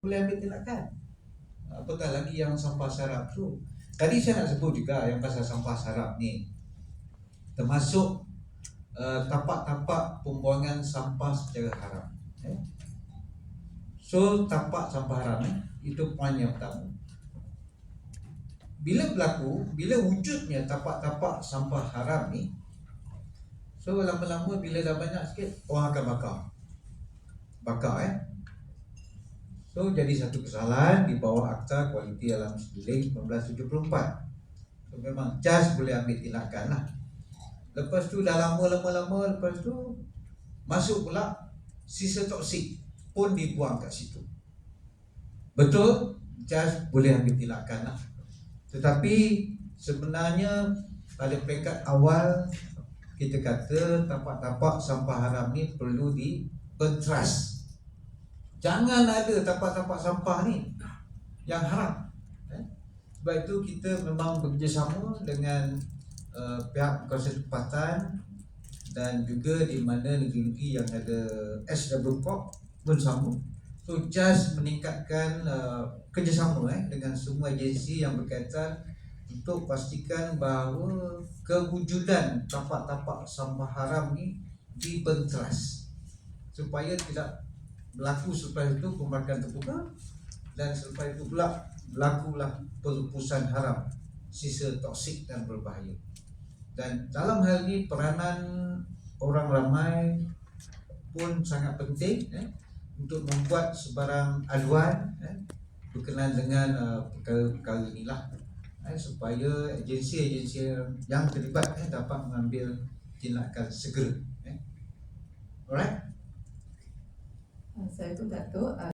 boleh ambil tindakan. Apatah lagi yang sampah sarap tu. Tadi saya nak sebut juga yang pasal sampah sarap ni. Termasuk uh, tapak-tapak pembuangan sampah secara haram. Eh? So tapak sampah haram ni itu poin yang pertama. Bila berlaku, bila wujudnya tapak-tapak sampah haram ni So lama-lama bila dah banyak sikit orang akan bakar. Bakar eh. So jadi satu kesalahan di bawah Akta Kualiti Alam Sediling 1974. So memang just boleh ambil tindakan lah. Lepas tu dah lama-lama-lama lepas tu masuk pula sisa toksik pun dibuang kat situ. Betul, just boleh ambil tindakan lah. Tetapi sebenarnya pada peringkat awal kita kata tapak-tapak sampah haram ni perlu di pentras. Jangan ada tapak-tapak sampah ni yang haram. Eh? Sebab itu kita memang bekerjasama dengan uh, pihak kawasan tempatan dan juga di mana negeri-negeri yang ada SW Corp pun sama. So just meningkatkan uh, kerjasama eh, dengan semua agensi yang berkaitan untuk pastikan bahawa kewujudan tapak-tapak sampah haram ni dibentras supaya tidak berlaku selepas itu pembakaran terbuka dan selepas itu pula berlakulah pelupusan haram sisa toksik dan berbahaya dan dalam hal ini peranan orang ramai pun sangat penting eh, untuk membuat sebarang aduan eh, berkenaan dengan uh, perkara-perkara inilah eh, supaya agensi-agensi yang terlibat eh, dapat mengambil tindakan segera. Eh. Alright? Saya pun Datuk